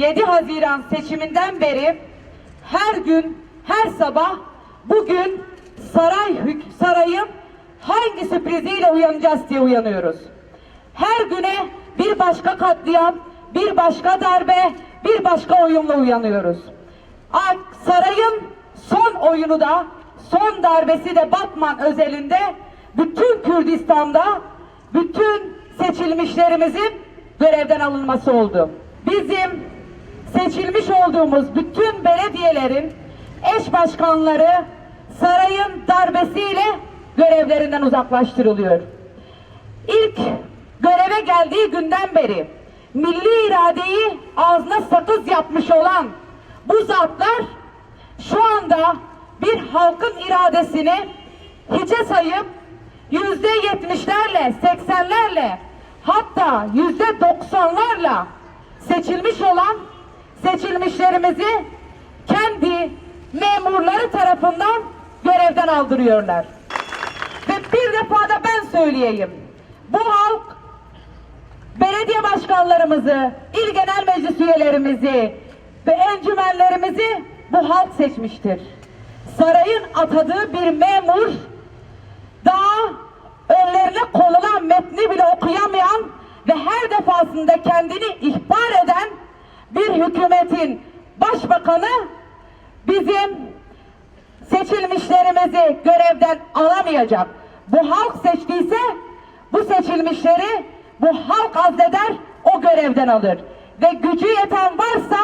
7 Haziran seçiminden beri her gün, her sabah bugün saray hük sarayın hangi sürpriziyle uyanacağız diye uyanıyoruz. Her güne bir başka katliam, bir başka darbe, bir başka oyunla uyanıyoruz. Sarayın son oyunu da, son darbesi de Batman özelinde bütün Kürdistan'da bütün seçilmişlerimizin görevden alınması oldu. Bizim seçilmiş olduğumuz bütün belediyelerin eş başkanları sarayın darbesiyle görevlerinden uzaklaştırılıyor. İlk göreve geldiği günden beri milli iradeyi ağzına sakız yapmış olan bu zatlar şu anda bir halkın iradesini hiçe sayıp yüzde yetmişlerle, seksenlerle hatta yüzde doksanlarla seçilmiş olan seçilmişlerimizi kendi memurları tarafından görevden aldırıyorlar. Ve bir defa da ben söyleyeyim. Bu halk belediye başkanlarımızı, il genel meclis üyelerimizi ve encümenlerimizi bu halk seçmiştir. Sarayın atadığı bir memur daha önlerine konulan metni bile okuyamayan ve her defasında kendini ihbar eden bir hükümetin başbakanı bizim seçilmişlerimizi görevden alamayacak. Bu halk seçtiyse bu seçilmişleri bu halk azleder o görevden alır. Ve gücü yeten varsa